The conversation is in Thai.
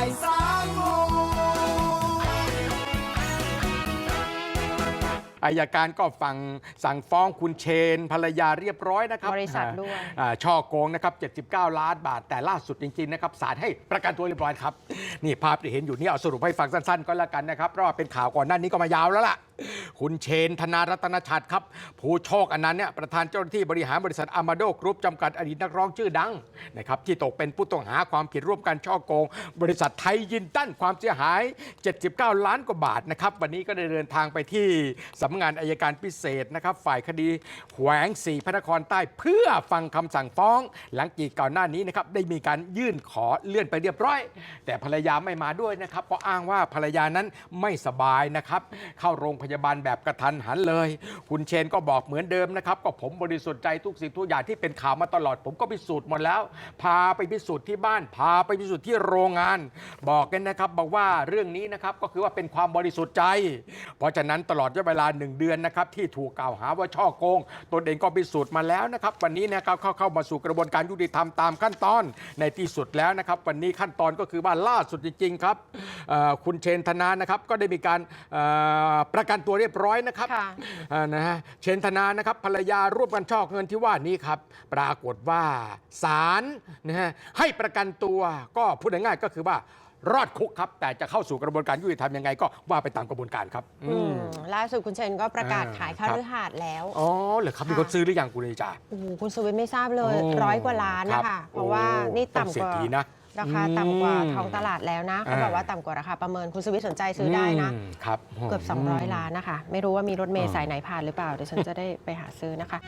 ายสามโมงอายการก็ฟังสั่งฟ้องคุณเชน ภรรยาเรียบร้อยนะครับบริษัทด้วยอ่าช่อโกงนะครับ 79 ล้านบาท แต่ล่าสุดจริง ๆ นะครับศาลให้ประกันตัวเรียบร้อยครับ นี่ภาพที่เห็นอยู่นี่เอาสรุปให้ฟังสั้น ๆ ก็แล้วกันนะครับ เพราะว่าเป็นข่าวก่อนหน้านี้ก็มายาวแล้วล่ะ คุณเชนธนารัตนชัดครับ ผู้โชคอันนั้นเนี่ยประธานเจ้าหน้าที่บริหารบริษัทอามาโดกรุ๊ปจำกัดอดีตนักร้องชื่อดังนะครับที่ตกเป็นผู้ต้องหาความผิดร่วมกันช่อโกง บริษัทไทยยินตั้นความเสียหาย 79 ล้านกว่าบาทนะครับวันนี้ก็ได้เดินทางไปที่สำนักงานอายการพิเศษนะครับฝ่ายคดีแขวงสี่พระนครใต้เพื่อฟังคำสั่งฟ้อง หลังจากก่อนหน้านี้นะครับได้มีการยื่นขอเลื่อนไปเรียบร้อย แต่ภรรยาไม่มาด้วยนะครับเพราะอ้างว่าภรรยานั้นไม่สบายนะครับเข้าโรงพยาบาลบาลแบบกระทันหันเลย คุณเชนก็บอกเหมือนเดิมนะครับ ก็ผมบริสุทธิ์ใจทุกสิ่งทุกอย่างที่เป็นข่าวมาตลอด ผมก็พิสูจน์หมดแล้ว พาไปพิสูจน์ที่บ้าน พาไปพิสูจน์ที่โรงงาน บอกกันนะครับบอกว่าเรื่องนี้นะครับก็คือว่าเป็นความบริสุทธิ์ใจ เพราะฉะนั้นตลอดระยะเวลาหนึ่งเดือนนะครับที่ถูกกล่าวหาว่าช่อโกงตนเองก็พิสูจน์มาแล้วนะครับ วันนี้นะครับเข้าเข้ามาสู่กระบวนการยุติธรรมตามขั้นตอนในที่สุดแล้วนะครับ วันนี้ขั้นตอนก็คือว่าล่าสุดจริงๆครับคุณเชนธนานะครับก็ได้มีการประกันตัวเรียบร้อยนะครับค่ะ อ่านะฮะเชนธนานะครับภรรยาร่วมกันช่อเงินที่ว่านี้ครับ ปรากฏว่าศาลนะฮะให้ประกันตัวก็พูดง่ายๆก็คือว่ารอดคุกครับ แต่จะเข้าสู่กระบวนการยุติธรรมยังไงก็ว่าไปตามกระบวนการครับอืมล่าสุดคุณเชนก็ประกาศอ่าขายครับคฤหาสน์แล้ว อ๋อเหรอครับมีคนซื้อหรือยังคุณเลยจ่าโอ้โหคุณสุวิทย์ไม่ทราบเลย โอ้ร้อยกว่าล้านครันะบคะเพราะว่าโอ้นี่ต้องต่ำเศรกษว่า ฐีนะ ราคาต่ำกว่าอืมท้องตลาดแล้วนะเขาอ่าบอกว่าต่ำกว่าราคาประเมินคุณสุวิทย์สนใจซื้อได้นะมครับเกือบ 200 ล้านนะคะ ไม่รู้ว่ามีรถเมล์สายไหนผ่านหรือเปล่าเดี๋ยวฉันจะได้ไปหาซื้อนะคะ